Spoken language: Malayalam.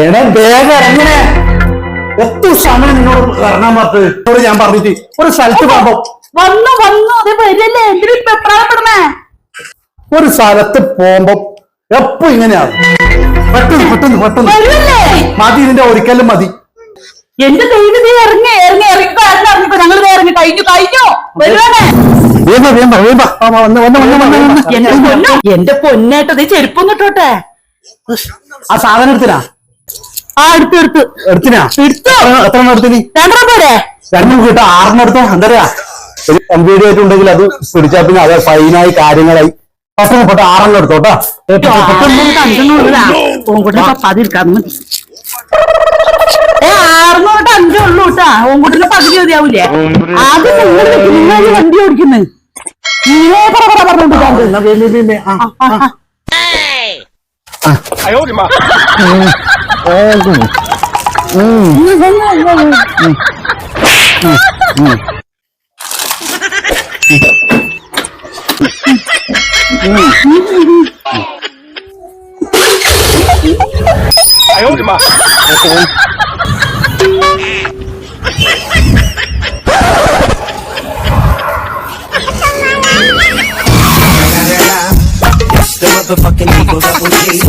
എടാ വേഗം ഇറങ്ങണേ എത്ര സമയം നിന്നോട് ഇറങ്ങാൻ പറഞ്ഞത് എന്നോട് ഞാൻ പറഞ്ഞിട്ട് ഒരു സ്ഥലത്ത് പോകുമ്പോ വന്നു വന്നു. അത് വരില്ലേ? എന്തിനു ഇപ്പൊ എപ്രാളപ്പെടണേ ഒരു സ്ഥലത്ത് പോകുമ്പോ എപ്പോ ഇങ്ങനെയാണ് പെട്ടെന്ന് പെട്ടെന്ന് പെട്ടെന്ന്. മതി ഇതിന്റെ ഒരിക്കലും മതി. എന്റെ ദൈവം നീ ഇറങ്ങി ഇറങ്ങി ഇറങ്ങിക്കോ ഇറങ്ങിക്കോ ഞങ്ങൾ ഇറങ്ങി. കഴിഞ്ഞു കഴിഞ്ഞു. വരുവാണേ. എന്റെ പൊന്നോ എന്റെ പൊന്നേട്ടത് ചെരുപ്പം കിട്ടോട്ടെ ആ സാധനം എടുത്തിനാ? ആ എടുത്തു എടുത്തു. എടുത്തിനാ? എടുത്തു? എത്ര- എടുത്തിനി? രണ്ടര പോരെ? രണ്ടും കിട്ടാ? ആറെണ്ണം എടുത്തോ? എന്താ പറയാ? ഒരു കമ്പ്യൂട്ടർ ആയിട്ടുണ്ടെങ്കിൽ അത് പിടിച്ചാ പിന്നെ അത് ഫൈനായി കാര്യങ്ങളായി. പെട്ടെന്ന് പെട്ടെന്ന് ആറെണ്ണം എടുത്തോട്ടാ ഏ ആറുന്നൂറ് അഞ്ചേ ഉള്ളൂ കേട്ടാ ഓങ്കുട്ടിന്റെ പകുതി മതിയാവൂലേ? ആദ്യം നിങ്ങൾ വണ്ടി ഓടിക്കുന്നത് നീയേ പറ പറ പറഞ്ഞോണ്ട് órgão. Aí onde, Marcos? The motherfucking Eagles double G.